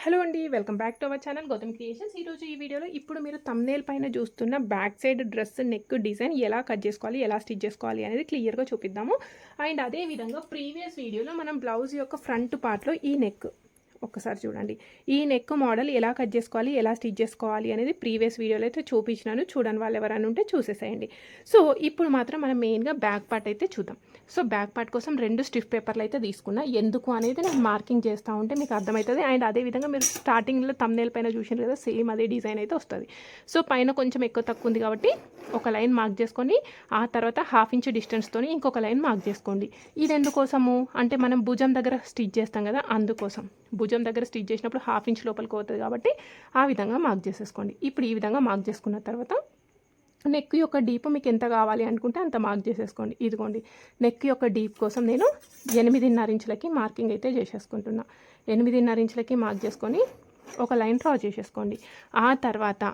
Hello అండి welcome back to our channel Gautam creations ఈరోజు ఈ వీడియోలో ఇప్పుడు మీరు తమ్నేల్ పైన చూస్తున్న back side dress neck design ఎలా కట్ చేసుకోవాలి ఎలా స్టిచ్ చేసుకోవాలి అనేది క్లియర్గా చూపిద్దాము. అండ్ అదే విధంగా ప్రీవియస్ వీడియోలో మనం బ్లౌజ్ యొక్క ఫ్రంట్ పార్ట్లో ఈ నెక్ ఒక్కసారి చూడండి. ఈ నెక్ మోడల్ ఎలా కట్ చేసుకోవాలి ఎలా స్టిచ్ చేసుకోవాలి అనేది ప్రీవియస్ వీడియోలో అయితే చూపించినాను. చూడని వాళ్ళు ఎవరైనా ఉంటే చూసేసేయండి. సో ఇప్పుడు మాత్రం మనం మెయిన్గా బ్యాక్ పార్ట్ అయితే చూద్దాం. సో బ్యాక్ పార్ట్ కోసం రెండు స్టిఫ్ పేపర్లు అయితే తీసుకున్నా. ఎందుకు అనేది నేను మార్కింగ్ చేస్తూ ఉంటే మీకు అర్థమవుతుంది. అండ్ అదేవిధంగా మీరు స్టార్టింగ్లో తమ్నేల్ పైన చూసినారు కదా సేమ్ అదే డిజైన్ అయితే వస్తుంది. సో పైన కొంచెం ఎక్కువ తక్కువ ఉంది కాబట్టి ఒక లైన్ మార్క్ చేసుకొని ఆ తర్వాత హాఫ్ ఇంచ్ డిస్టెన్స్తో ఇంకొక లైన్ మార్క్ చేసుకోండి. ఇది ఎందుకోసము అంటే మనం భుజం దగ్గర స్టిచ్ చేస్తాం కదా అందుకోసం. భుజం దగ్గర స్టిచ్ చేసినప్పుడు హాఫ్ ఇంచ్ లోపలికి పోతుంది కాబట్టి ఆ విధంగా మార్క్ చేసేసుకోండి. ఇప్పుడు ఈ విధంగా మార్క్ చేసుకున్న తర్వాత నెక్ యొక్క డీప్ మీకు ఎంత కావాలి అనుకుంటే అంత మార్క్ చేసేసుకోండి. ఇదిగోండి నెక్ యొక్క డీప్ కోసం నేను ఎనిమిదిన్నర ఇంచులకి మార్కింగ్ అయితే చేసేసుకుంటున్నా. ఎనిమిదిన్నర ఇంచులకి మార్క్ చేసుకొని ఒక లైన్ డ్రా చేసేసుకోండి. ఆ తర్వాత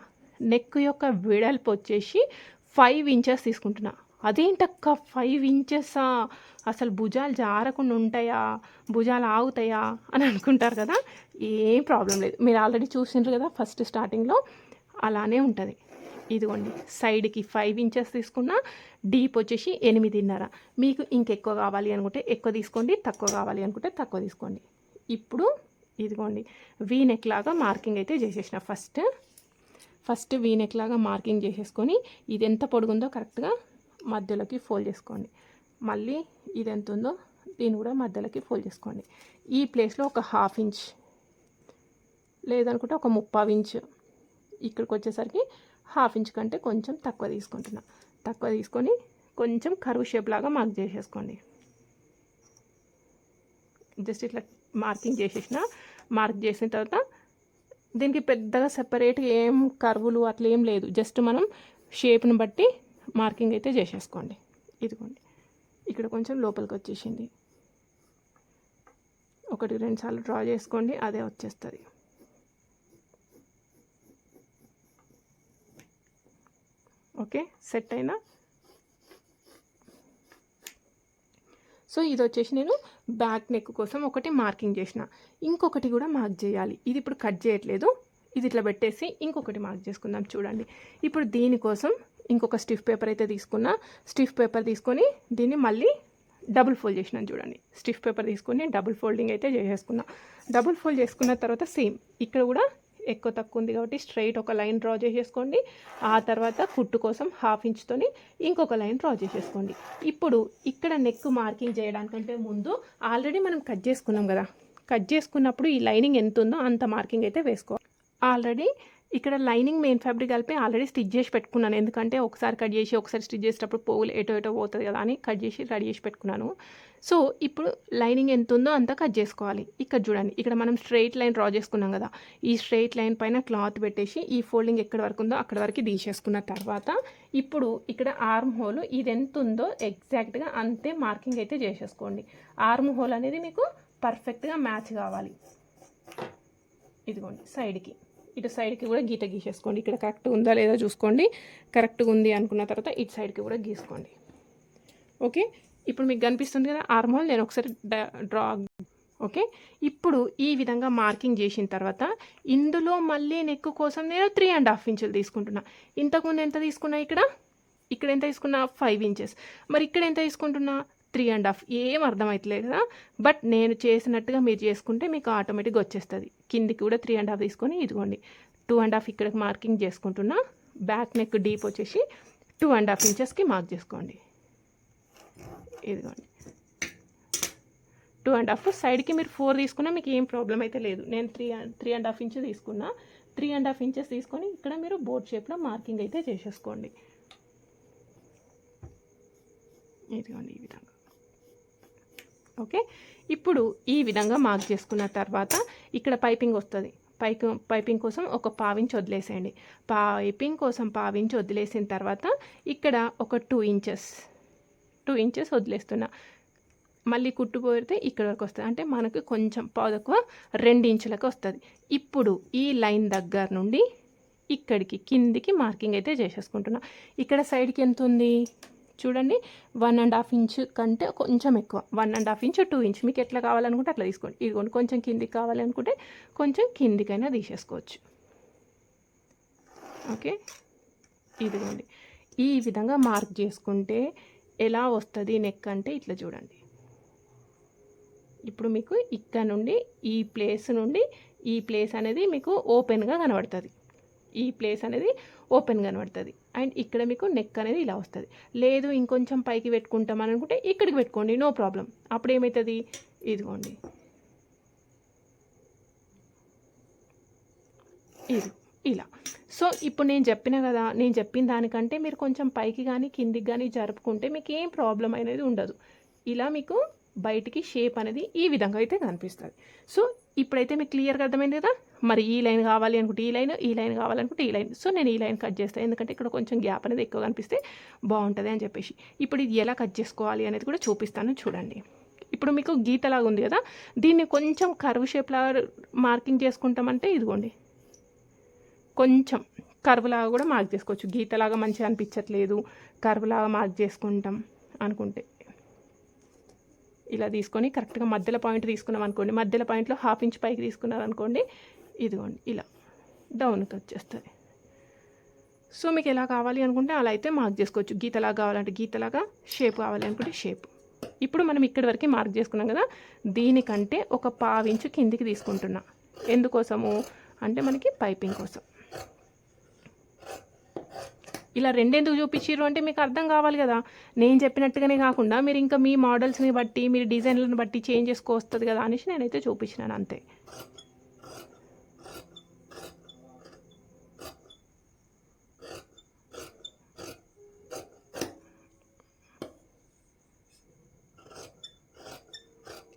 నెక్ యొక్క వెడల్పు వచ్చేసి ఫైవ్ ఇంచెస్ తీసుకుంటున్నా. అదేంటక్క ఫైవ్ ఇంచెసా అసలు భుజాలు జారకుండా ఉంటాయా? భుజాలు ఆగుతాయా? అని అనుకుంటారు కదా? ఏం ప్రాబ్లం లేదు. మీరు ఆల్రెడీ చూసిండ్రు కదా ఫస్ట్ స్టార్టింగ్లో అలానే ఉంటుంది. ఇదిగోండి సైడ్కి ఫైవ్ ఇంచెస్ తీసుకున్న డీప్ వచ్చేసి ఎనిమిదిన్నర. మీకు ఇంకెక్కువ కావాలి అనుకుంటే ఎక్కువ తీసుకోండి తక్కువ కావాలి అనుకుంటే తక్కువ తీసుకోండి. ఇప్పుడు ఇదిగోండి వీ నెక్ లాగా మార్కింగ్ అయితే చేసేసిన ఫస్ట్ ఫస్ట్ వీ నెక్ లాగా మార్కింగ్ చేసేసుకొని ఇది ఎంత పొడుగుందో కరెక్ట్గా మధ్యలోకి ఫోల్డ్ చేసుకోండి. మళ్ళీ ఇది ఎంత ఉందో దీన్ని కూడా మధ్యలోకి ఫోల్డ్ చేసుకోండి. ఈ ప్లేస్లో ఒక హాఫ్ ఇంచ్ లేదనుకుంటే ఒక ముప్పావు ఇంచ్ ఇక్కడికి వచ్చేసరికి హాఫ్ ఇంచ్ కంటే కొంచెం తక్కువ తీసుకుంటున్నా. తక్కువ తీసుకొని కొంచెం కరువు షేప్ లాగా మార్క్ చేసేసుకోండి. జస్ట్ ఇట్లా మార్కింగ్ చేసేసిన మార్క్ చేసిన తర్వాత దీనికి పెద్దగా సెపరేట్ ఏం కర్వులు అట్లా ఏం లేదు. జస్ట్ మనం షేప్ని బట్టి మార్కింగ్ అయితే చేసేసుకోండి. ఇదిగోండి. ఇక్కడ కొంచెం లోపలికి వచ్చేసింది. ఒకటి రెండు సార్లు డ్రా చేసుకోండి అదే వచ్చేస్తుంది. ఓకే సెట్ అయినా? సో ఇది వచ్చేసి నేను బ్యాక్ నెక్ కోసం ఒకటి మార్కింగ్ చేసిన. ఇంకొకటి కూడా మార్క్ చేయాలి. ఇది ఇప్పుడు కట్ చేయట్లేదు. ఇది ఇట్లా పెట్టేసి ఇంకొకటి మార్క్ చేసుకుందాం చూడండి. ఇప్పుడు దీనికోసం ఇంకొక స్టిఫ్ పేపర్ అయితే తీసుకున్నా. స్టిఫ్ పేపర్ తీసుకొని దీన్ని మళ్ళీ డబుల్ ఫోల్డ్ చేసినాను చూడండి. స్టిఫ్ పేపర్ తీసుకొని డబుల్ ఫోల్డింగ్ అయితే చేసేసుకున్నా. డబుల్ ఫోల్డ్ చేసుకున్న తర్వాత సేమ్ ఇక్కడ కూడా ఎక్కువ తక్కువ ఉంది కాబట్టి స్ట్రైట్ ఒక లైన్ డ్రా చేసేసుకోండి. ఆ తర్వాత కుట్టు కోసం హాఫ్ ఇంచ్తోని ఇంకొక లైన్ డ్రా చేసేసుకోండి. ఇప్పుడు ఇక్కడ నెక్ మార్కింగ్ చేయడానికంటే ముందు ఆల్రెడీ మనం కట్ చేసుకున్నాం కదా. కట్ చేసుకున్నప్పుడు ఈ లైనింగ్ ఎంత ఉందో అంత మార్కింగ్ అయితే వేసుకోవాలి. ఆల్రెడీ ఇక్కడ లైనింగ్ మెయిన్ ఫ్యాబ్రిక్ కలిపి ఆల్రెడీ స్టిచ్ చేసి పెట్టుకున్నాను. ఎందుకంటే ఒకసారి కట్ చేసి ఒకసారి స్టిచ్ చేసేటప్పుడు పోగులు ఎటో ఎటో పోతుంది కదా అని కట్ చేసి రెడీ చేసి పెట్టుకున్నాను. సో ఇప్పుడు లైనింగ్ ఎంత ఉందో అంతా కట్ చేసుకోవాలి. ఇక్కడ చూడండి ఇక్కడ మనం స్ట్రైట్ లైన్ డ్రా చేసుకున్నాం కదా. ఈ స్ట్రైట్ లైన్ పైన క్లాత్ పెట్టేసి ఈ ఫోల్డింగ్ ఎక్కడ వరకు ఉందో అక్కడ వరకు తీసేసుకున్న తర్వాత ఇప్పుడు ఇక్కడ ఆర్మ్ హోల్ ఇది ఎంత ఉందో ఎగ్జాక్ట్గా అంతే మార్కింగ్ అయితే చేసేసుకోండి. ఆర్మ్ హోల్ అనేది మీకు పర్ఫెక్ట్గా మ్యాచ్ కావాలి. ఇదిగోండి సైడ్కి. ఇటు సైడ్కి కూడా గీత గీసేసుకోండి. ఇక్కడ కరెక్ట్గా ఉందా లేదా చూసుకోండి. కరెక్ట్గా ఉంది అనుకున్న తర్వాత ఇటు సైడ్కి కూడా గీసుకోండి. ఓకే? ఇప్పుడు మీకు కనిపిస్తుంది కదా ఆర్మోల్ నేను ఒకసారి డ్రా ఓకే? ఇప్పుడు ఈ విధంగా మార్కింగ్ చేసిన తర్వాత ఇందులో మళ్ళీ నెక్ కోసం నేను త్రీ అండ్ హాఫ్ ఇంచులు తీసుకుంటున్నా. ఇంతకుముందు ఎంత తీసుకున్నా ఇక్కడ? ఇక్కడ ఎంత తీసుకున్నా? ఫైవ్ ఇంచెస్ మరి ఇక్కడ ఎంత తీసుకుంటున్నా? త్రీ అండ్ హాఫ్ ఏం అర్థమవుతలేదు కదా. బట్ నేను చేసినట్టుగా మీరు చేసుకుంటే మీకు ఆటోమేటిక్గా వచ్చేస్తుంది. కిందికి కూడా త్రీ అండ్ హాఫ్ తీసుకొని ఇదిగోండి. టూ అండ్ హాఫ్ ఇక్కడికి మార్కింగ్ చేసుకుంటున్నా. బ్యాక్ నెక్ డీప్ వచ్చేసి టూ అండ్ హాఫ్ ఇంచెస్కి మార్క్ చేసుకోండి. ఇదిగోండి. టూ అండ్ హాఫ్ సైడ్కి మీరు ఫోర్ తీసుకున్నా మీకు ఏం ప్రాబ్లం అయితే లేదు. నేను three three and half inches తీసుకున్నా. త్రీ అండ్ హాఫ్ ఇంచెస్ తీసుకొని ఇక్కడ మీరు బోర్డ్ షేప్లో మార్కింగ్ అయితే చేసేసుకోండి. ఇదిగోండి ఈ విధంగా. ఓకే? ఇప్పుడు ఈ విధంగా మార్క్ చేసుకున్న తర్వాత ఇక్కడ పైపింగ్ వస్తుంది. పైకి పైపింగ్ కోసం ఒక పావించి వదిలేసేయండి. పైపింగ్ కోసం పావించి వదిలేసిన తర్వాత ఇక్కడ ఒక టూ ఇంచెస్ టూ ఇంచెస్ వదిలేస్తున్నా. మళ్ళీ కుట్టుపోతే ఇక్కడ వరకు వస్తుంది. అంటే మనకు కొంచెం పాదక్కువ రెండు ఇంచులకు వస్తుంది. ఇప్పుడు ఈ లైన్ దగ్గర నుండి ఇక్కడికి కిందికి మార్కింగ్ అయితే చేసేసుకుంటున్నా. ఇక్కడ సైడ్కి ఎంత ఉంది? చూడండి వన్ అండ్ హాఫ్ ఇంచ్ కంటే కొంచెం ఎక్కువ. One and half inch two inch మీకు ఎట్లా కావాలనుకుంటే అట్లా తీసుకోండి. ఇదిగోండి కొంచెం కిందికి కావాలనుకుంటే కొంచెం కిందికైనా తీసేసుకోవచ్చు. ఓకే? ఇదిగోండి. ఈ విధంగా మార్క్ చేసుకుంటే ఎలా వస్తుంది నెక్ అంటే ఇట్లా చూడండి. ఇప్పుడు మీకు ఇక్కడ నుండి ఈ ప్లేస్ నుండి ఈ ప్లేస్ అనేది మీకు ఓపెన్గా కనబడుతుంది. ఈ ప్లేస్ అనేది ఓపెన్ కనబడుతుంది. అండ్ ఇక్కడ మీకు నెక్ అనేది ఇలా వస్తుంది. లేదు ఇంకొంచెం పైకి పెట్టుకుంటాం అని అనుకుంటే ఇక్కడికి పెట్టుకోండి నో ప్రాబ్లం అప్పుడు ఏమవుతుంది ఇదిగోండి. ఇది ఇలా. సో ఇప్పుడు నేను చెప్పిన కదా నేను చెప్పిన దానికంటే మీరు కొంచెం పైకి కానీ కిందికి కానీ జరుపుకుంటే మీకు ఏం ప్రాబ్లం అనేది ఉండదు. ఇలా మీకు బయటికి షేప్ అనేది ఈ విధంగా అయితే కనిపిస్తుంది. సో ఇప్పుడైతే మీకు క్లియర్గా అర్థమైంది కదా? మరి ఈ లైన్ కావాలి అనుకుంటే ఈ లైన్ ఈ లైన్ కావాలనుకుంటే ఈ లైన్. సో నేను ఈ లైన్ కట్ చేస్తాను ఎందుకంటే ఇక్కడ కొంచెం గ్యాప్ అనేది ఎక్కువ కనిపిస్తే బాగుంటుంది అని చెప్పేసి. ఇప్పుడు ఇది ఎలా కట్ చేసుకోవాలి అనేది కూడా చూపిస్తాను చూడండి. ఇప్పుడు మీకు గీతలాగా ఉంది కదా? దీన్ని కొంచెం కర్వ్ షేప్లా మార్కింగ్ చేసుకుంటామంటే ఇదిగోండి. కొంచెం కర్వ్లాగా కూడా మార్క్ చేసుకోవచ్చు. గీతలాగా మంచిగా అనిపించట్లేదు. కర్వ్లాగా మార్క్ చేసుకుంటాం అనుకుంటే. ఇలా తీసుకొని కరెక్ట్గా మధ్యలో పాయింట్ తీసుకున్నాం అనుకోండి మధ్యలో పాయింట్లో హాఫ్ ఇంచ్ పైకి తీసుకున్నారు అనుకోండి ఇదిగోండి ఇలా డౌన్కి వచ్చేస్తుంది సో మీకు ఎలా కావాలి అనుకుంటే అలా అయితే మార్క్ చేసుకోవచ్చు. గీతలాగా కావాలంటే గీతలాగా షేప్ కావాలి అనుకుంటే షేప్. ఇప్పుడు మనం ఇక్కడి వరకు మార్క్ చేసుకున్నాం కదా దీనికంటే ఒక పావించు కిందికి తీసుకుంటున్నా. ఎందుకోసము? అంటే మనకి పైపింగ్ కోసం. ఇలా రెండెందుకు చూపించారు అంటే మీకు అర్థం కావాలి కదా. నేను చెప్పినట్టుగానే కాకుండా మీరు ఇంకా మీ మోడల్స్ని బట్టి మీరు డిజైన్లను బట్టి చేంజ్ చేసుకోవస్తుంది కదా అనేసి నేనైతే చూపించినాను అంతే.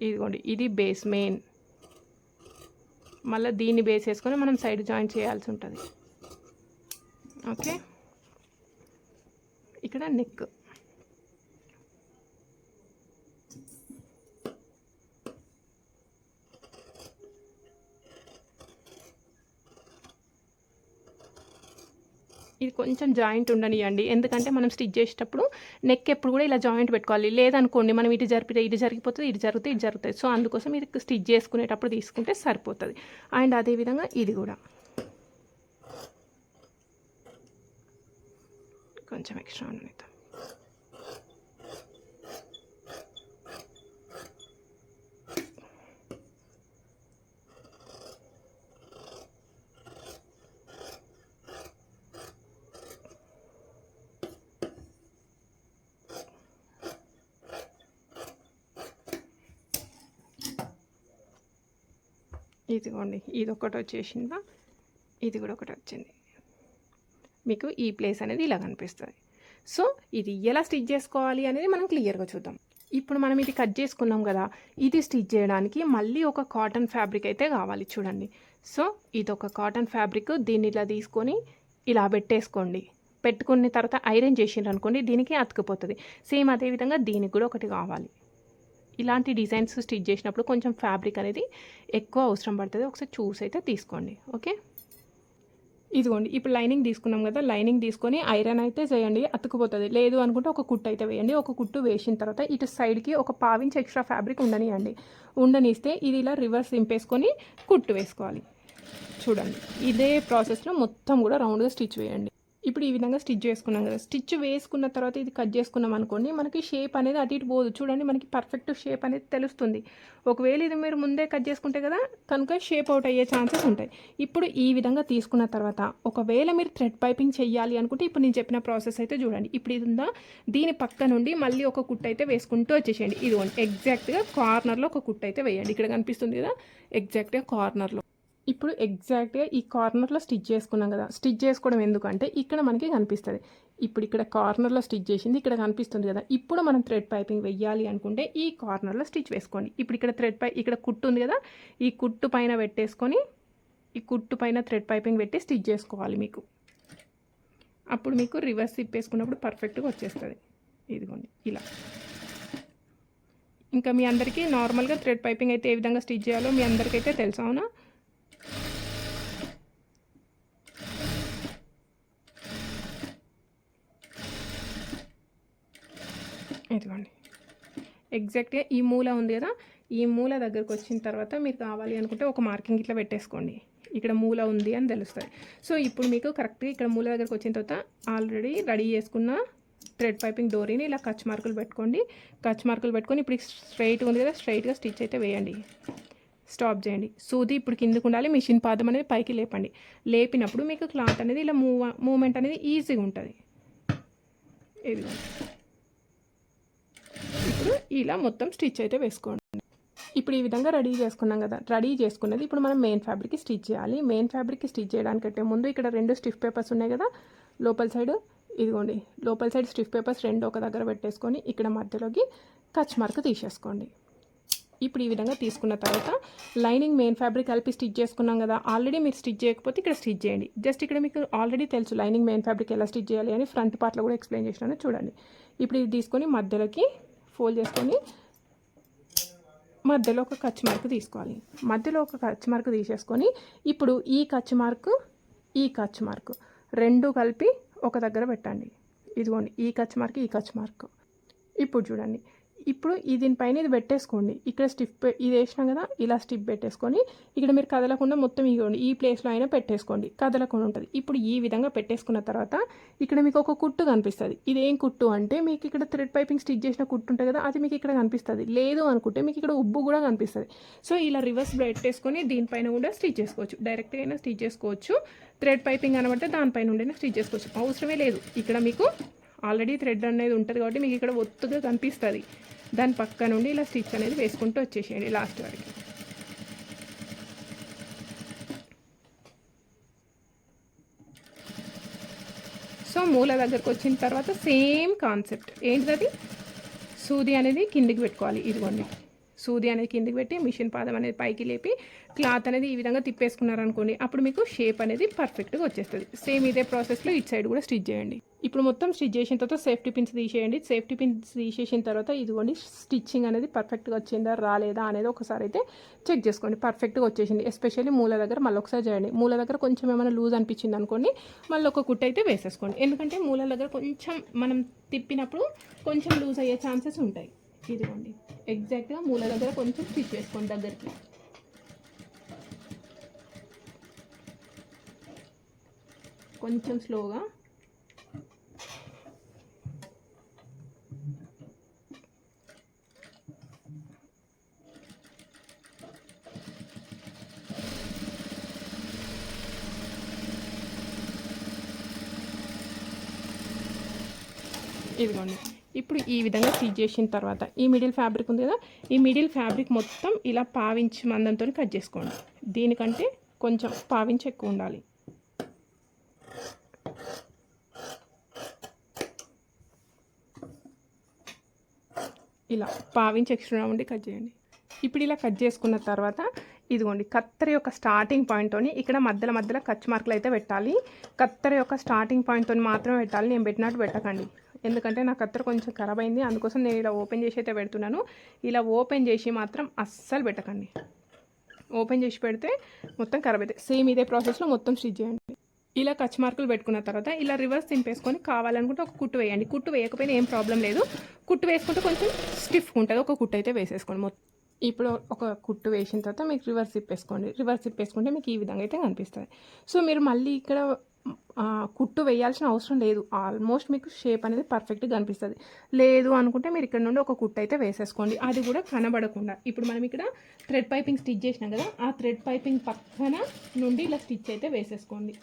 ఇదిగోండి ఇది బేస్ మెయిన్. మళ్ళీ దీన్ని బేస్ వేసుకొని మనం సైడ్ జాయిన్ చేయాల్సి ఉంటుంది. ఓకే? ఇక్కడ నెక్ ఇది కొంచెం జాయింట్ ఉండనియండి ఎందుకంటే మనం స్టిచ్ చేసేటప్పుడు నెక్ ఎప్పుడు కూడా ఇలా జాయింట్ పెట్టుకోవాలి. లేదనుకోండి మనం ఇటు జరిపితే ఇటు జరిగిపోతుంది ఇటు జరిగితే ఇటు జరుగుతుంది. సో అందుకోసం ఇది స్టిచ్ చేసుకునేటప్పుడు తీసుకుంటే సరిపోతుంది. అండ్ అదేవిధంగా ఇది కూడా. కొంచెం ఎక్స్ట్రా ఉండనిద్దాం ఇదిగోండి ఇది ఒకటి వచ్చేసిందా? ఇది కూడా ఒకటి వచ్చింది. మీకు ఈ ప్లేస్ అనేది ఇలా కనిపిస్తుంది. సో ఇది ఎలా స్టిచ్ చేసుకోవాలి అనేది మనం క్లియర్గా చూద్దాం. ఇప్పుడు మనం ఇది కట్ చేసుకున్నాం కదా ఇది స్టిచ్ చేయడానికి మళ్ళీ ఒక కాటన్ ఫ్యాబ్రిక్ అయితే కావాలి చూడండి. సో ఇది ఒక కాటన్ ఫ్యాబ్రిక్ దీన్ని ఇలా తీసుకొని ఇలా పెట్టేసుకోండి. పెట్టుకున్న తర్వాత ఐరన్ చేసిండ్రు అనుకోండి దీనికి అతుకుపోతుంది. సేమ్ అదేవిధంగా దీనికి కూడా ఒకటి కావాలి. ఇలాంటి డిజైన్స్ స్టిచ్ చేసినప్పుడు కొంచెం ఫ్యాబ్రిక్ అనేది ఎక్కువ అవసరం పడుతుంది. ఒకసారి చూసి అయితే తీసుకోండి. ఓకే ఇదిగోండి ఇప్పుడు లైనింగ్ తీసుకున్నాం కదా లైనింగ్ తీసుకొని ఐరన్ అయితే చేయండి అతుకుపోతుంది. లేదు అనుకుంటే ఒక కుట్టు అయితే వేయండి. ఒక కుట్టు వేసిన తర్వాత ఇటు సైడ్కి ఒక పావించి ఎక్స్ట్రా ఫ్యాబ్రిక్ ఉండనియండి. ఉండనిస్తే ఇది ఇలా రివర్స్ దింపేసుకొని కుట్టు వేసుకోవాలి. చూడండి ఇదే ప్రాసెస్లో మొత్తం కూడా రౌండ్గా స్టిచ్ వేయండి. ఇప్పుడు ఈ విధంగా స్టిచ్ చేసుకున్నాం కదా. స్టిచ్ వేసుకున్న తర్వాత ఇది కట్ చేసుకున్నాం అనుకోండి మనకి షేప్ అనేది అటు ఇటు పోదు. చూడండి మనకి పర్ఫెక్ట్ షేప్ అనేది తెలుస్తుంది. ఒకవేళ ఇది మీరు ముందే కట్ చేసుకుంటే కదా కనుక షేప్ అవుట్ అయ్యే ఛాన్సెస్ ఉంటాయి. ఇప్పుడు ఈ విధంగా తీసుకున్న తర్వాత ఒకవేళ మీరు థ్రెడ్ పైపింగ్ చేయాలి అనుకుంటే ఇప్పుడు నేను చెప్పిన ప్రాసెస్ అయితే చూడండి. ఇప్పుడు ఇది ఉందా? దీని పక్క నుండి మళ్ళీ ఒక కుట్టు అయితే వేసుకుంటూ వచ్చేసేయండి. ఇది ఎగ్జాక్ట్గా కార్నర్లో ఒక కుట్టు అయితే వేయండి. ఇక్కడ కనిపిస్తుంది కదా ఎగ్జాక్ట్గా కార్నర్లో ఇప్పుడు ఎగ్జాక్ట్గా ఈ కార్నర్లో స్టిచ్ చేసుకున్నాం కదా. స్టిచ్ చేసుకోవడం ఎందుకంటే ఇక్కడ మనకి కనిపిస్తుంది. ఇప్పుడు ఇక్కడ కార్నర్లో స్టిచ్ చేసింది ఇక్కడ కనిపిస్తుంది కదా. ఇప్పుడు మనం థ్రెడ్ పైపింగ్ వెయ్యాలి అనుకుంటే ఈ కార్నర్లో స్టిచ్ వేసుకోండి. ఇప్పుడు ఇక్కడ థ్రెడ్ పై ఇక్కడ కుట్టు ఉంది కదా ఈ కుట్టు పైన పెట్టేసుకొని ఈ కుట్టు పైన థ్రెడ్ పైపింగ్ పెట్టి స్టిచ్ చేసుకోవాలి మీకు. అప్పుడు మీకు రివర్స్ తిప్పేసుకున్నప్పుడు పర్ఫెక్ట్గా వచ్చేస్తుంది. ఇదిగోండి ఇలా. ఇంకా మీ అందరికీ నార్మల్గా థ్రెడ్ పైపింగ్ అయితే ఏ విధంగా స్టిచ్ చేయాలో మీ అందరికైతే తెలుసు అవునా? ఇదిగోండి. ఎగ్జాక్ట్గా ఈ మూల ఉంది కదా? ఈ మూల దగ్గరకు వచ్చిన తర్వాత మీరు కావాలి అనుకుంటే ఒక మార్కింగ్ ఇట్లా పెట్టేసుకోండి. ఇక్కడ మూల ఉంది అని తెలుస్తుంది సో ఇప్పుడు మీకు కరెక్ట్గా ఇక్కడ మూల దగ్గరకు వచ్చిన తర్వాత ఆల్రెడీ రెడీ చేసుకున్న థ్రెడ్ పైపింగ్ డోరీని ఇలా కచ్ మార్కులు పెట్టుకోండి. కచ్ మార్కులు పెట్టుకొని ఇప్పుడు స్ట్రైట్ ఉంది కదా? స్ట్రైట్గా స్టిచ్ అయితే వేయండి. స్టాప్ చేయండి. సూది ఇప్పుడు కిందకు ఉండాలి మిషన్ పాదం అనేది పైకి లేపండి. లేపినప్పుడు మీకు క్లాత్ అనేది ఇలా మూవ్ మూమెంట్ అనేది ఈజీగా ఉంటుంది. ఇది ఇప్పుడు ఇలా మొత్తం స్టిచ్ అయితే వేసుకోండి. ఇప్పుడు ఈ విధంగా రెడీ చేసుకున్నాం కదా. రెడీ చేసుకున్నది ఇప్పుడు మనం మెయిన్ ఫ్యాబ్రిక్కి స్టిచ్ చేయాలి. మెయిన్ ఫ్యాబ్రిక్కి స్టిచ్ చేయడానికంటే ముందు ఇక్కడ రెండు స్టిఫ్ పేపర్స్ ఉన్నాయి కదా. లోపల సైడ్ ఇదిగోండి. లోపల సైడ్ స్టిఫ్ పేపర్స్ రెండు ఒక దగ్గర పెట్టేసుకొని ఇక్కడ మధ్యలోకి కచ్ మార్క్ తీసేసుకోండి. ఇప్పుడు ఈ విధంగా తీసుకున్న తర్వాత లైనింగ్ మెయిన్ ఫ్యాబ్రిక్ కలిపి స్టిచ్ చేసుకున్నాం కదా. ఆల్రెడీ మీరు స్టిచ్ చేయకపోతే ఇక్కడ స్టిచ్ చేయండి. జస్ట్ ఇక్కడ మీకు ఆల్రెడీ తెలుసు లైనింగ్ మెయిన్ ఫ్యాబ్రిక్ ఎలా స్టిచ్ చేయాలి అని ఫ్రంట్ పార్ట్లో కూడా ఎక్స్ప్లెయిన్ చేసినాను. చూడండి. ఇప్పుడు ఇది తీసుకొని మధ్యలోకి ఫోల్డ్ చేసుకొని మధ్యలో ఒక ఖర్చు మార్క్ తీసుకోవాలి. మధ్యలో ఒక ఖర్చు మార్క్ తీసేసుకొని ఇప్పుడు ఈ కచ్ మార్క్ ఈ కచ్ మార్క్ రెండు కలిపి ఒక దగ్గర పెట్టండి. ఇదిగోండి ఈ కచ్ మార్క్ ఈ కచ్ మార్క్. ఇప్పుడు చూడండి. ఇప్పుడు దీనిపైన ఇది పెట్టేసుకోండి. ఇక్కడ స్టిప్ ఇది వేసినాం కదా ఇలా స్టిప్ పెట్టేసుకొని ఇక్కడ మీరు కదలకుండా మొత్తం ఇవ్వండి ఈ ప్లేస్లో అయినా పెట్టేసుకోండి. కదలకుండా ఉంటుంది. ఇప్పుడు ఈ విధంగా పెట్టేసుకున్న తర్వాత ఇక్కడ మీకు ఒక కుట్టు కనిపిస్తుంది. ఇది ఏం కుట్టు అంటే మీకు ఇక్కడ థ్రెడ్ పైపింగ్ స్టిచ్ చేసిన కుట్టు ఉంటుంది కదా అది మీకు ఇక్కడ కనిపిస్తుంది. లేదు అనుకుంటే మీకు ఇక్కడ ఉబ్బు కూడా కనిపిస్తుంది. సో ఇలా రివర్స్ పెట్టేసుకొని దీనిపైన కూడా స్టిచ్ చేసుకోవచ్చు. డైరెక్ట్గా అయినా స్టిచ్ చేసుకోవచ్చు. థ్రెడ్ పైపింగ్ అనబడితే దానిపైన ఉండైనా స్టిచ్ చేసుకోవచ్చు. అవసరమే లేదు. ఇక్కడ మీకు ఆల్రెడీ థ్రెడ్ అనేది ఉంటుంది కాబట్టి మీకు ఇక్కడ ఒత్తుగా కనిపిస్తుంది. దాని పక్క నుండి ఇలా స్టిచ్ అనేది వేసుకుంటూ వచ్చేసేయండి లాస్ట్ వరకు. సో మూల దగ్గరకు వచ్చిన తర్వాత సేమ్ కాన్సెప్ట్. ఏంటిది సూది అనేది కిందికి పెట్టుకోవాలి. ఇదిగోండి. సూది అనేది కిందికి పెట్టి మిషన్ పాదం అనేది పైకి లేపి క్లాత్ అనేది ఈ విధంగా తిప్పేసుకున్నారనుకోండి అప్పుడు మీకు షేప్ అనేది పర్ఫెక్ట్గా వచ్చేస్తుంది. సేమ్ ఇదే ప్రాసెస్లో ఇటు సైడ్ కూడా స్టిచ్ చేయండి. ఇప్పుడు మొత్తం స్టిచ్ చేసిన తర్వాత సేఫ్టీ పిన్స్ తీసేయండి. సేఫ్టీ పిన్స్ తీసేసిన తర్వాత ఇదిగోండి స్టిచ్చింగ్ అనేది పర్ఫెక్ట్గా వచ్చిందా రాలేదా అనేది ఒకసారి అయితే చెక్ చేసుకోండి. పర్ఫెక్ట్గా వచ్చేసింది. ఎస్పెషల్లీ మూల దగ్గర మళ్ళీ ఒకసారి చేయండి. మూల దగ్గర కొంచెం ఏమైనా లూజ్ అనిపించింది అనుకోండి మళ్ళీ ఒక కుట్ట అయితే వేసేసుకోండి. ఎందుకంటే మూల దగ్గర కొంచెం మనం తిప్పినప్పుడు కొంచెం లూజ్ అయ్యే ఛాన్సెస్ ఉంటాయి. ఇదిగోండి ఎగ్జాక్ట్గా మూల దగ్గర కొంచెం స్టిచ్ చేసుకోండి దగ్గరికి. కొంచెం స్లోగా ఇదిగోండి. ఈ విధంగా స్టిచ్ చేసిన తర్వాత ఈ మిడిల్ ఫ్యాబ్రిక్ ఉంది కదా ఈ మిడిల్ ఫ్యాబ్రిక్ మొత్తం ఇలా పావించి మందంతో కట్ చేసుకోండి. దీనికంటే కొంచెం పావించి ఎక్కువ ఉండాలి. ఇలా పావించి ఎక్స్ట్రా ఉండి కట్ చేయండి. ఇప్పుడు ఇలా కట్ చేసుకున్న తర్వాత ఇదిగోండి కత్తెర యొక్క స్టార్టింగ్ పాయింట్తోని ఇక్కడ మధ్యలో మధ్యలో కచ్ మార్కులు అయితే పెట్టాలి. కత్తెర యొక్క స్టార్టింగ్ పాయింట్తో మాత్రమే పెట్టాలి నేను పెట్టినట్టు పెట్టకండి. ఎందుకంటే నా కత్తెర కొంచెం ఖరాబ్ అయింది అందుకోసం నేను ఇలా ఓపెన్ చేసి అయితే పెడుతున్నాను. ఇలా ఓపెన్ చేసి మాత్రం అస్సలు పెట్టకండి. ఓపెన్ చేసి పెడితే మొత్తం ఖరాబ్ అవుతాయి సేమ్ ఇదే ప్రాసెస్లో మొత్తం స్టిచ్ చేయండి. ఇలా కచ్ మార్కులు పెట్టుకున్న తర్వాత ఇలా రివర్స్ తింపేసుకొని కావాలనుకుంటే ఒక కుట్టు వేయండి. కుట్టు వేయకపోయినా ఏం ప్రాబ్లం లేదు. కుట్టు వేసుకుంటే కొంచెం స్టిఫ్గా ఉంటుంది. ఒక కుట్టు అయితే వేసేసుకోండి. మొత్తం ఇప్పుడు ఒక కుట్టు వేసిన తర్వాత మీకు రివర్స్ తిప్పేసుకోండి రివర్స్ తిప్పేసుకుంటే మీకు ఈ విధంగా అయితే కనిపిస్తుంది. సో మీరు మళ్ళీ ఇక్కడ కుట్టు వేయాల్సిన అవసరం లేదు. ఆల్మోస్ట్ మీకు షేప్ అనేది పర్ఫెక్ట్గా కనిపిస్తుంది లేదు అనుకుంటే మీరు ఇక్కడ నుండి ఒక కుట్టు అయితే వేసేసుకోండి. అది కూడా కనబడకుండా. ఇప్పుడు మనం ఇక్కడ థ్రెడ్ పైపింగ్ స్టిచ్ చేసినాం కదా ఆ థ్రెడ్ పైపింగ్ పక్కన నుండి ఇలా స్టిచ్ అయితే వేసేసుకోండి.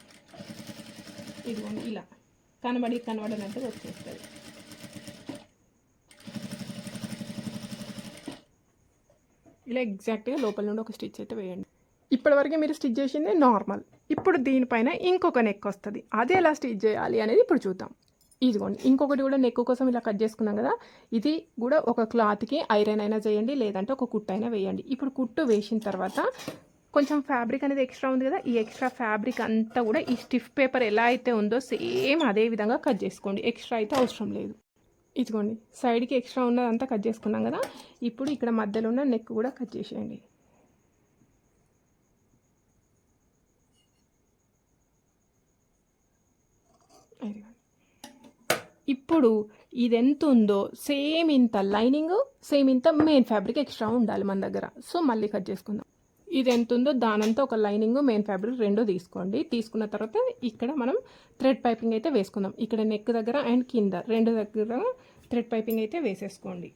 ఇదిగోండి ఇలా. కనబడి కనబడనట్టు వచ్చేస్తుంది. ఇలా ఎగ్జాక్ట్గా లోపల నుండి ఒక స్టిచ్ అయితే వేయండి. ఇప్పటివరకు మీరు స్టిచ్ చేసింది నార్మల్. ఇప్పుడు దీనిపైన ఇంకొక నెక్ వస్తుంది. అది ఎలా స్టిచ్ చేయాలి అనేది ఇప్పుడు చూద్దాం. ఇదిగోండి ఇంకొకటి కూడా నెక్ కోసం ఇలా కట్ చేసుకున్నాం కదా. ఇది కూడా ఒక క్లాత్కి ఐరన్ అయినా చేయండి లేదంటే ఒక కుట్టు అయినా వేయండి. ఇప్పుడు కుట్టు వేసిన తర్వాత కొంచెం ఫ్యాబ్రిక్ అనేది ఎక్స్ట్రా ఉంది కదా. ఈ ఎక్స్ట్రా ఫ్యాబ్రిక్ అంతా కూడా ఈ స్టిఫ్ పేపర్ ఎలా అయితే ఉందో సేమ్ అదే విధంగా కట్ చేసుకోండి. ఎక్స్ట్రా అయితే అవసరం లేదు. ఇదిగోండి సైడ్కి ఎక్స్ట్రా ఉన్నదంతా కట్ చేసుకున్నాం కదా. ఇప్పుడు ఇక్కడ మధ్యలో ఉన్న నెక్ కూడా కట్ చేసేయండి. ఇప్పుడు ఇది ఎంత ఉందో సేమ్ ఇంత లైనింగ్ సేమ్ ఇంత మెయిన్ ఫ్యాబ్రిక్ ఎక్స్ట్రా ఉండాలి మన దగ్గర. సో మళ్ళీ కట్ చేసుకుందాం. ఇది ఎంత ఉందో దానంతా ఒక లైనింగ్ మెయిన్ ఫ్యాబ్రిక్ రెండు తీసుకోండి. తీసుకున్న తర్వాత ఇక్కడ మనం థ్రెడ్ పైపింగ్ అయితే వేసుకుందాం. ఇక్కడ నెక్ దగ్గర అండ్ కింద రెండు దగ్గర థ్రెడ్ పైపింగ్ అయితే వేసేసుకోండి.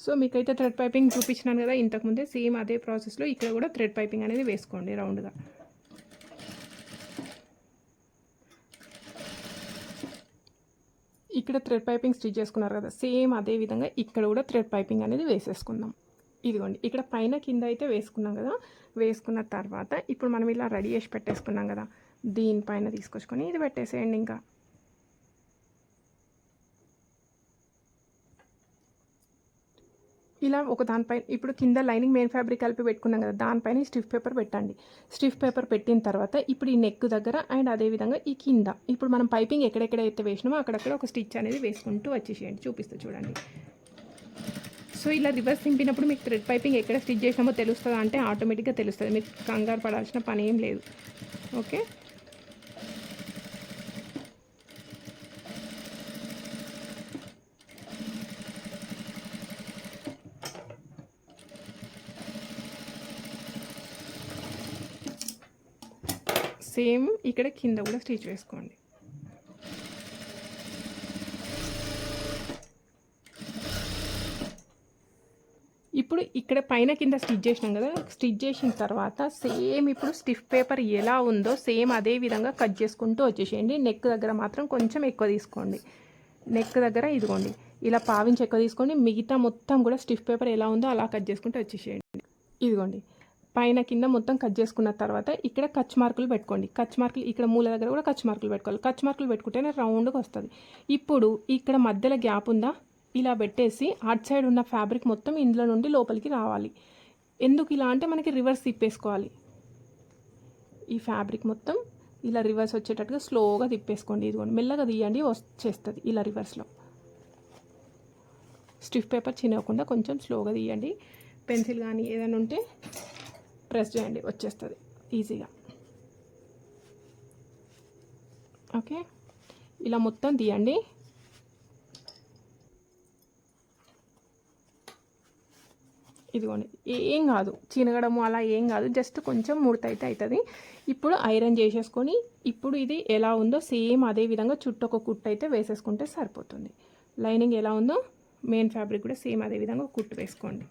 సో మీకైతే థ్రెడ్ పైపింగ్ చూపించినాను కదా ఇంతకుముందే సేమ్ అదే ప్రాసెస్లో ఇక్కడ కూడా థ్రెడ్ పైపింగ్ అనేది వేసుకోండి రౌండ్గా. ఇక్కడ థ్రెడ్ పైపింగ్ స్టిచ్ చేసుకున్నారు కదా సేమ్ అదే విధంగా ఇక్కడ కూడా థ్రెడ్ పైపింగ్ అనేది వేసేసుకుందాం. ఇదిగోండి ఇక్కడ పైన కింద అయితే వేసుకున్నాం కదా వేసుకున్న తర్వాత ఇప్పుడు మనం ఇలా రెడీ చేసి పెట్టేసుకున్నాం కదా దీనిపైన తీసుకొచ్చుకొని ఇది పెట్టేసేయండి ఇంకా. ఇలా ఒక దానిపైన ఇప్పుడు కింద లైనింగ్ మెయిన్ ఫ్యాబ్రిక్ కలిపి పెట్టుకున్నాం కదా దానిపైన స్టిఫ్ పేపర్ పెట్టండి. స్టిఫ్ పేపర్ పెట్టిన తర్వాత ఇప్పుడు ఈ నెక్ దగ్గర అండ్ అదేవిధంగా ఈ కింద ఇప్పుడు మనం పైపింగ్ ఎక్కడెక్కడైతే వేసినామో అక్కడక్కడ ఒక స్టిచ్ అనేది వేసుకుంటూ వచ్చేసేయండి చూపిస్తూ చూడండి. సో ఇలా రివర్స్ దింపినప్పుడు మీకు థ్రెడ్ పైపింగ్ ఎక్కడ స్టిచ్ చేసినామో తెలుస్తుందా అంటే ఆటోమేటిక్గా తెలుస్తుంది మీకు కంగారు పడాల్సిన పని ఏం లేదు. ఓకే? సేమ్ ఇక్కడ కింద కూడా స్టిచ్ వేసుకోండి. ఇప్పుడు ఇక్కడ పైన కింద స్టిచ్ చేసినాం కదా స్టిచ్ చేసిన తర్వాత సేమ్ ఇప్పుడు స్టిఫ్ పేపర్ ఎలా ఉందో సేమ్ అదే విధంగా కట్ చేసుకుంటూ వచ్చేసేయండి. నెక్ దగ్గర మాత్రం కొంచెం ఎక్కువ తీసుకోండి. నెక్ దగ్గర ఇదిగోండి ఇలా పావించి ఎక్కువ తీసుకోండి. మిగతా మొత్తం కూడా స్టిఫ్ పేపర్ ఎలా ఉందో అలా కట్ చేసుకుంటూ వచ్చేసేయండి. ఇదిగోండి పైన కింద మొత్తం కట్ చేసుకున్న తర్వాత ఇక్కడ కచ్ మార్కులు పెట్టుకోండి. కచ్ మార్కులు ఇక్కడ మూల దగ్గర కూడా కచ్ మార్కులు పెట్టుకోవాలి. కచ్ మార్కులు పెట్టుకుంటేనే రౌండ్గా వస్తుంది. ఇప్పుడు ఇక్కడ మధ్యలో గ్యాప్ ఉందా? ఇలా పెట్టేసి అట్ సైడ్ ఉన్న ఫ్యాబ్రిక్ మొత్తం ఇందులో నుండి లోపలికి రావాలి. ఎందుకు ఇలా అంటే మనకి రివర్స్ తిప్పేసుకోవాలి. ఈ ఫ్యాబ్రిక్ మొత్తం ఇలా రివర్స్ వచ్చేటట్టుగా స్లోగా తిప్పేసుకోండి. ఇదిగోండి మెల్లగా తీయండి వచ్చేస్తుంది ఇలా రివర్స్లో. స్టిఫ్ పేపర్ చినవకుండా కొంచెం స్లోగా తీయండి. పెన్సిల్ కానీ ఏదైనా ఉంటే ప్రెస్ చేయండి వచ్చేస్తుంది. ఈజీగా ఓకే ఇలా మొత్తం తీయండి. ఇదిగోండి. ఏం కాదు. చినగడము అలా ఏం కాదు. జస్ట్ కొంచెం ముడత అయితే అవుతుంది ఇప్పుడు ఐరన్ చేసేసుకొని ఇప్పుడు ఇది ఎలా ఉందో సేమ్ అదే విధంగా చుట్టూ ఒక కుట్టు అయితే వేసేసుకుంటే సరిపోతుంది. లైనింగ్ ఎలా ఉందో మెయిన్ ఫ్యాబ్రిక్ కూడా సేమ్ అదే విధంగా కుట్టు వేసుకోండి.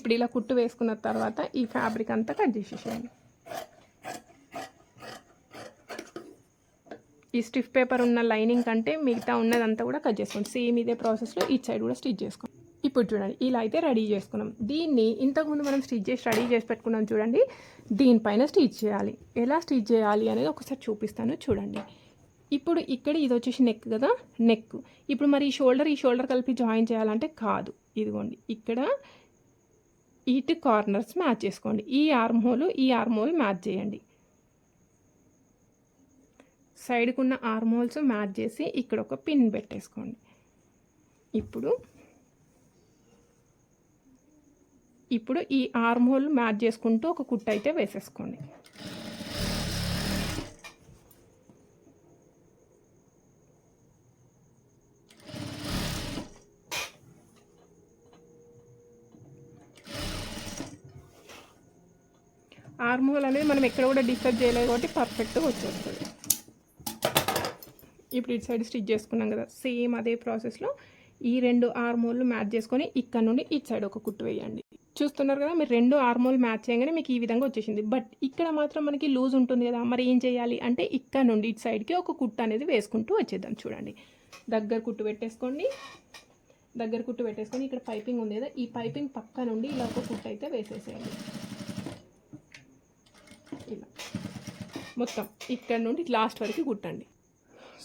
ఇప్పుడు ఇలా కుట్టు వేసుకున్న తర్వాత ఈ ఫ్యాబ్రిక్ అంతా కట్ చేసేసేయండి. ఈ స్టిఫ్ పేపర్ ఉన్న లైనింగ్ కంటే మిగతా ఉన్నదంతా కూడా కట్ చేసుకోండి. సేమ్ ఇదే ప్రాసెస్లో ఈ సైడ్ కూడా స్టిచ్ చేసుకోండి. ఇప్పుడు చూడండి ఇలా అయితే రెడీ చేసుకున్నాం. దీన్ని ఇంతకుముందు మనం స్టిచ్ చేసి రెడీ చేసి పెట్టుకున్నాం చూడండి దీనిపైన స్టిచ్ చేయాలి. ఎలా స్టిచ్ చేయాలి అనేది ఒకసారి చూపిస్తాను చూడండి. ఇప్పుడు ఇక్కడ ఇది వచ్చేసి నెక్ కదా నెక్ ఇప్పుడు మరి ఈ షోల్డర్ ఈ షోల్డర్ కలిపి జాయిన్ చేయాలంటే కాదు. ఇదిగోండి ఇక్కడ ఇటు కార్నర్స్ మ్యాచ్ చేసుకోండి. ఈ ఆర్మ్ హోల్ ఈ ఆర్మ్ హోల్ మ్యాచ్ చేయండి. సైడ్కు ఉన్న ఆర్మ్ హోల్స్ మ్యాచ్ చేసి ఇక్కడ ఒక పిన్ పెట్టేసుకోండి. ఇప్పుడు ఇప్పుడు ఈ ఆర్మ్ హోల్ మ్యాచ్ చేసుకుంటూ ఒక కుట్ట అయితే వేసేసుకోండి. ఆర్మ్ అనేది మనం ఎక్కడ కూడా డిస్టర్బ్ చేయలేదు కాబట్టి పర్ఫెక్ట్గా వచ్చేస్తుంది ఇప్పుడు ఇటు సైడ్ స్టిచ్ చేసుకున్నాం కదా సేమ్ అదే ప్రాసెస్లో ఈ రెండు ఆర్మోల్ మ్యాచ్ చేసుకొని ఇక్కడ నుండి ఇటు సైడ్ ఒక కుట్టు వేయండి. చూస్తున్నారు కదా మీరు రెండు ఆర్మోల్ మ్యాచ్ చేయగానే మీకు ఈ విధంగా వచ్చేసింది. బట్ ఇక్కడ మాత్రం మనకి లూజ్ ఉంటుంది కదా మరి ఏం చేయాలి అంటే ఇక్కడ నుండి ఇటు సైడ్కి ఒక కుట్టు అనేది వేసుకుంటూ వచ్చేద్దాం చూడండి. దగ్గర కుట్టు పెట్టేసుకోండి. దగ్గర కుట్టు పెట్టేసుకొని ఇక్కడ పైపింగ్ ఉంది కదా ఈ పైపింగ్ పక్క నుండి ఇలా ఒక కుట్టు అయితే వేసేసేయండి. ఇలా. మొత్తం ఇక్కడ నుండి లాస్ట్ వరకు కుట్టండి.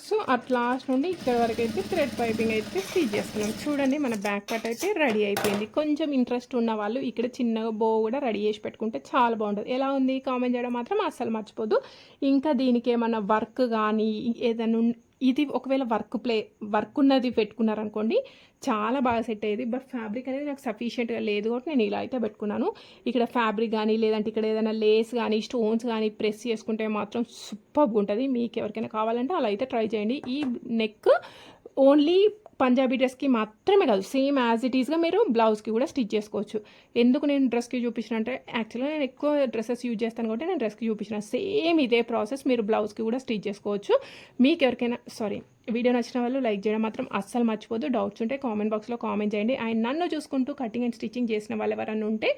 సో అట్ లాస్ట్ నుండి ఇక్కడ వరకు అయితే థ్రెడ్ పైపింగ్ అయితే స్టిచ్ చేస్తున్నాం. చూడండి మన బ్యాక్ పార్ట్ అయితే రెడీ అయిపోయింది. కొంచెం ఇంట్రెస్ట్ ఉన్న వాళ్ళు ఇక్కడ చిన్నగా బో కూడా రెడీ చేసి పెట్టుకుంటే చాలా బాగుంటుంది. ఎలా ఉంది? కామెంట్ చేయడం మాత్రం అస్సలు మర్చిపోద్దు. ఇంకా దీనికి ఏమన్నా వర్క్ కానీ ఏదైనా ఇది ఒకవేళ వర్క్ ప్లే వర్క్ ఉన్నది పెట్టుకున్నారనుకోండి చాలా బాగా సెట్ అయ్యేది. బట్ ఫ్యాబ్రిక్ అనేది నాకు సఫిషియెంట్గా లేదు కాబట్టి నేను ఇలా అయితే పెట్టుకున్నాను. ఇక్కడ ఫ్యాబ్రిక్ కానీ లేదంటే ఇక్కడ ఏదైనా లేస్ కానీ స్టోన్స్ కానీ ప్రెస్ చేసుకుంటే మాత్రం సూపర్గా ఉంటుంది. మీకు ఎవరికైనా కావాలంటే అలా అయితే ట్రై చేయండి. ఈ నెక్ ఓన్లీ పంజాబీ డ్రెస్కి మాత్రమే కాదు సేమ్ యాజ్ ఇట్ ఈస్గా మీరు బ్లౌజ్కి కూడా స్టిచ్ చేసుకోవచ్చు. ఎందుకు నేను డ్రెస్కి చూపించిన అంటే యాక్చువల్గా నేను ఎక్కువ డ్రెస్సెస్ యూజ్ చేస్తాను కాబట్టి నేను డ్రెస్కి చూపించిన. సేమ్ ఇదే ప్రాసెస్ మీరు బ్లౌజ్కి కూడా స్టిచ్ చేసుకోవచ్చు. మీకు ఎవరికైనా సారీ వీడియో నచ్చిన వాళ్ళు లైక్ చేయడం మాత్రం అస్సలు మర్చిపోదు డౌట్స్ ఉంటే కామెంట్ బాక్స్లో కామెంట్ చేయండి. అండ్ నన్ను చూసుకుంటూ కటింగ్ అండ్ స్టిచ్చింగ్ చేసిన వాళ్ళు ఎవరైనా ఉంటే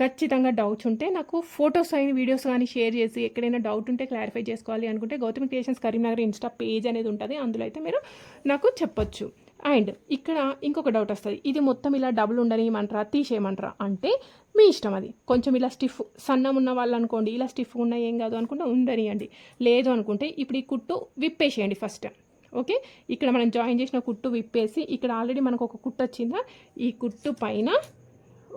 ఖచ్చితంగా డౌట్స్ ఉంటే నాకు ఫొటోస్ అయిన వీడియోస్ కానీ షేర్ చేసి ఎక్కడైనా డౌట్ ఉంటే క్లారిఫై చేసుకోవాలి అనుకుంటే Gautami creations Karimnagar insta page అనేది ఉంటుంది. అందులో అయితే మీరు నాకు చెప్పొచ్చు. అండ్ ఇక్కడ ఇంకొక డౌట్ వస్తుంది. ఇది మొత్తం ఇలా డబుల్ ఉండనియమంటారా తీసేయమంటారా అంటే మీ ఇష్టం అది. కొంచెం ఇలా స్టిఫ్ సన్నం ఉన్న వాళ్ళు అనుకోండి ఇలా స్టిఫ్ ఉన్న ఏం కాదు అనుకుంటే ఉండనియండి. లేదు అనుకుంటే ఇప్పుడు ఈ కుట్టు విప్పేసేయండి ఫస్ట్ ఓకే ఇక్కడ మనం జాయిన్ చేసిన కుట్టు విప్పేసి ఇక్కడ ఆల్రెడీ మనకు ఒక కుట్టు వచ్చిందా? ఈ కుట్టు పైన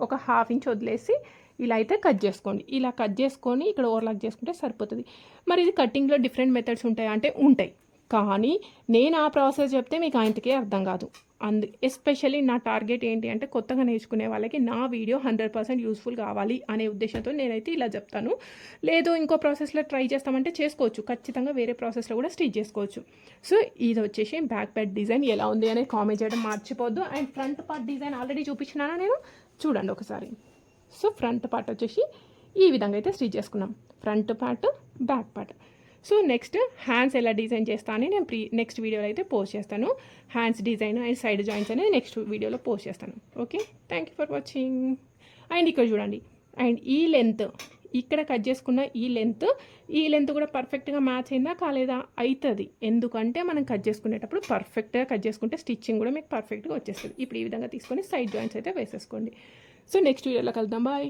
ఒక హాఫ్ ఇంచ్ వదిలేసి ఇలా అయితే కట్ చేసుకోండి. ఇలా కట్ చేసుకొని ఇక్కడ ఓవర్లాక్ చేసుకుంటే సరిపోతుంది. మరి ఇది కటింగ్లో డిఫరెంట్ మెథడ్స్ ఉంటాయా? అంటే ఉంటాయి. కానీ నేను ఆ ప్రాసెస్ చెప్తే మీకు ఆయనకే అర్థం కాదు. అందు ఎస్పెషల్లీ నా టార్గెట్ ఏంటి అంటే కొత్తగా నేర్చుకునే వాళ్ళకి నా వీడియో హండ్రెడ్ పర్సెంట్ యూస్ఫుల్ కావాలి అనే ఉద్దేశంతో నేనైతే ఇలా చెప్తాను. లేదు ఇంకో ప్రాసెస్లో ట్రై చేస్తామంటే చేసుకోవచ్చు. ఖచ్చితంగా వేరే ప్రాసెస్లో కూడా స్టిచ్ చేసుకోవచ్చు. సో ఇది వచ్చేసి బ్యాక్ ప్యాడ్ డిజైన్ ఎలా ఉంది అనేది కామెంట్ చేయడం మర్చిపోద్దు. And front part design already చూపించినానా నేను? చూడండి ఒకసారి. సో ఫ్రంట్ పార్ట్ వచ్చేసి ఈ విధంగా అయితే స్టిచ్ చేసుకున్నాం. Front part back part so next hands ఎలా డిజైన్ చేస్తా అని నేను ప్రీ నెక్స్ట్ వీడియోలో అయితే పోస్ట్ చేస్తాను. Hands design and side joints అనేది నెక్స్ట్ వీడియోలో పోస్ట్ చేస్తాను. Okay? Thank you for watching and ఇక్కడ చూడండి. అండ్ ఈ లెంత్ ఇక్కడ కట్ చేసుకున్న ఈ లెంత్ ఈ లెంత్ కూడా పర్ఫెక్ట్గా మ్యాచ్ అయిందా కాలేదా? అవుతుంది ఎందుకంటే మనం కట్ చేసుకునేటప్పుడు పర్ఫెక్ట్గా కట్ చేసుకుంటే స్టిచ్చింగ్ కూడా మీకు పర్ఫెక్ట్గా వచ్చేస్తుంది. ఇప్పుడు ఈ విధంగా తీసుకొని సైడ్ జాయింట్స్ అయితే వేసేసుకోండి. సో నెక్స్ట్ వీడియోలో కలుద్దాం. బాయ్